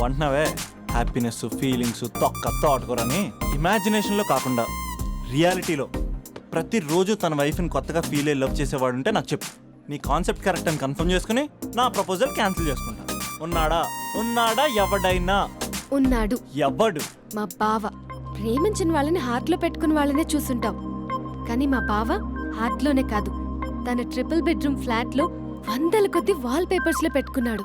వంటనవే happiness feelings తొక్క తోటకూరని ఇమాజినేషన్లో కాకుండా రియాలిటీలో ప్రతిరోజు తన వైఫ్ని కొత్తగా ఫీల్ అయ్యి లవ్ చేసేవాడు ఉంటే నాకు చెప్పు నీ కాన్సెప్ట్ కరెక్ట్ అని కన్ఫర్మ్ చేసుకుని నా ప్రపోజల్ క్యాన్సిల్ చేసుకుంటా ఉన్నాడా ఉన్నాడా ఎవడైనా ఉన్నాడు ఎవడు మా బావ ప్రేమించిన వాళ్ళని హార్ట్లో పెట్టుకున్న వాళ్ళనే చూసుంటాం కానీ మా బావ హార్ట్లోనే కాదు తన ట్రిపుల్ బెడ్రూమ్ ఫ్లాట్లో వందల కొద్ది వాల్ పేపర్స్లో పెట్టుకున్నాడు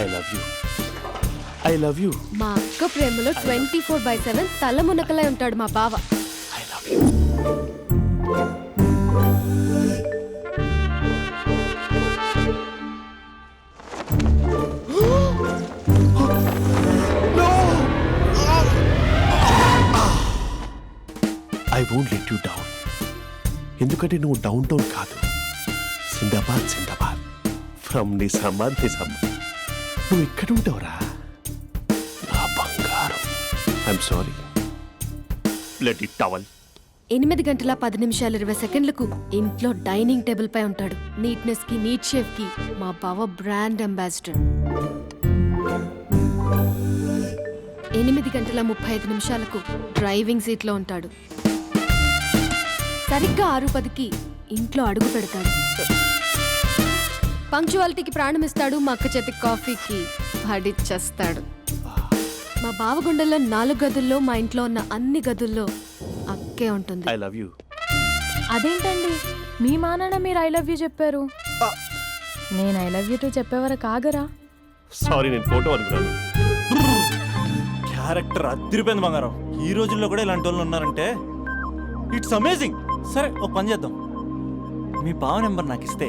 I love you I love you మా అక్క ప్రేమలో ట్వంటీ ఫోర్ బై సెవెన్ తల మునకలై ఉంటాడు మా బావ I love you I won't let you down ఎందుకంటే నువ్వు డౌన్ టౌన్ కాదు Sindbad Sindbad from Nizamabad Nizamabad నువ్వు ఇక్కడ ఉంటావురా టవల్ ఎనిమిది గంటల పది నిమిషాలు ఇరవై సెకండ్లకు ఇంట్లో డైనింగ్ టేబుల్ పై ఉంటాడు నీట్నెస్ కి నీట్ షేఫ్ కి మా బావ బ్రాండ్ అంబాసిడర్ ఎనిమిది గంటల ముప్పై ఐదు నిమిషాలకు డ్రైవింగ్ సీట్లో ఉంటాడు సరిగ్గా ఆరు పదికి ఇంట్లో అడుగు పెడతాడు పంక్చువాలిటీకి ప్రాణం ఇస్తాడు మా అక్క చేతి కాఫీకి చేస్తాడు మా బావ గుండెల్లో నాలుగు గదుల్లో మా ఇంట్లో ఉన్న అన్ని గదుల్లో అక్కే ఉంటుంది ఐ లవ్ యూ అదేంటండి మీ మానాన మీరు ఐ లవ్ యూ చెప్పారు నేను ఐ లవ్ యూ టు చెప్పేవారు కాగరా సారీ నేను ఫోటో అనుకున్నాను క్యారెక్టర్ అదిరిపోయింది బంగారం ఈ రోజుల్లో కూడా ఇలాంటి వాళ్ళు ఉన్నారంటే ఇట్స్ అమేజింగ్ సరే ఒక పని చేద్దాం మీ బావ నెంబర్ నాకు ఇస్తే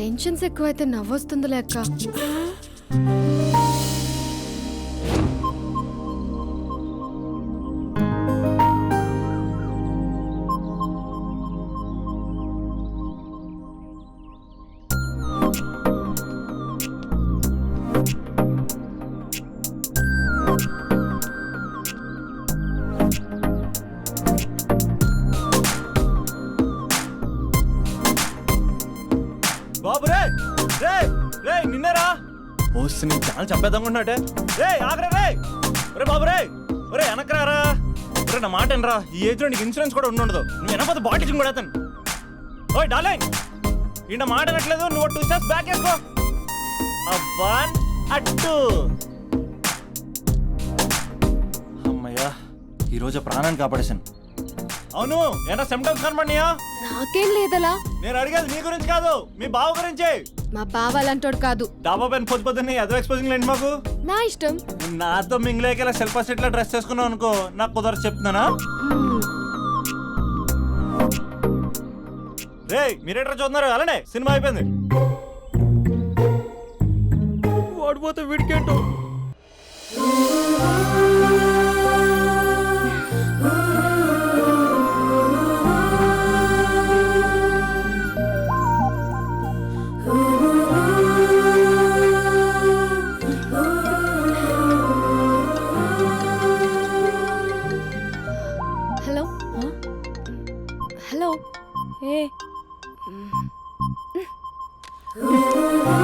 టెన్షన్స్ ఎక్కువైతే నవ్వొస్తుందిలే లెక్క అసలు నేను ఛానల్ చంపేద్దామనుకున్నాటే రే ఆగరా రే ఒరే బాబు రే ఒరే వెనకరారా ఒరే నా మాట ఎనరా ఈ ఏజ్ లో నీకు ఇన్సూరెన్స్ కూడా ఉండదు నువ్వు ఎనపద బాటిల్ కూడా అతను ఓయ్ డార్లింగ్ ఈయన మాట అనట్లేదు నువ్వు టూ స్టెప్స్ బ్యాక్ వేసుకో వన్ అట్టు అమ్మయ్యా ఈరోజు ప్రాణాన్ని కాపాడేశాను అవును ఏనా సిమ్టమ్స్ కనబడినాయా నాకేం లేదలా నేను అడిగేది నీ గురించి కాదు మీ బావ గురించి మా బావ అలాంటోడు కాదు డాబా పైన పొద్దు ఎదో ఎక్స్పోజింగ్ లేండి మాకు నా ఇష్టం నాతో మింగిలేక ఇలా శిల్పా సెట్ డ్రెస్ చేసుకున్నావు అనుకో నాకు కుదరదు చెప్తున్నానా రే మీరేటర్ చూస్తున్నారు అలానే సినిమా అయిపోయింది వాడిపోతే వీడికేంటో ஹலோ ஏ mm.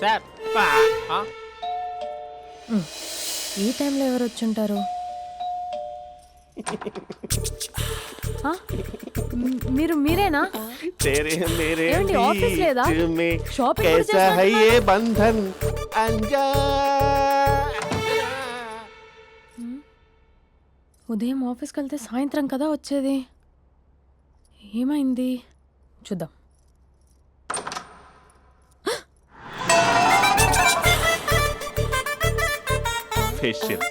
సార్ ఈ టైంలో ఎవరు వచ్చుంటారు ఆ? మ్, మీరు మీరేనా तेरे मेरे ఏమండి, ఆఫీస్ లేదా? बीच में షాపింగ్ కూడా कैसा है చేసినట్టున్నారు? ये बंधन अंजा ఉదయం ఆఫీస్కి వెళ్తే సాయంత్రం కదా వచ్చేది ఏమైంది చూద్దాం ఫేషియల్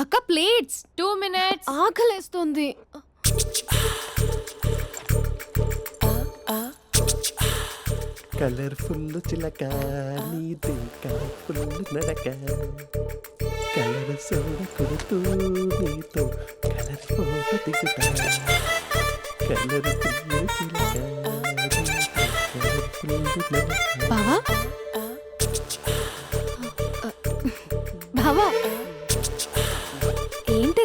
అక్క ప్లేట్స్ టూ మినిట్స్ ఆకలేస్తుంది కలర్ఫుల్ చిలక నీదే కలర్ఫుల్ నడక కలర్ సోడ కొడుతూ నీతో కలర్ ఫోటో దిగుతా కలర్ఫుల్ చిలక బావా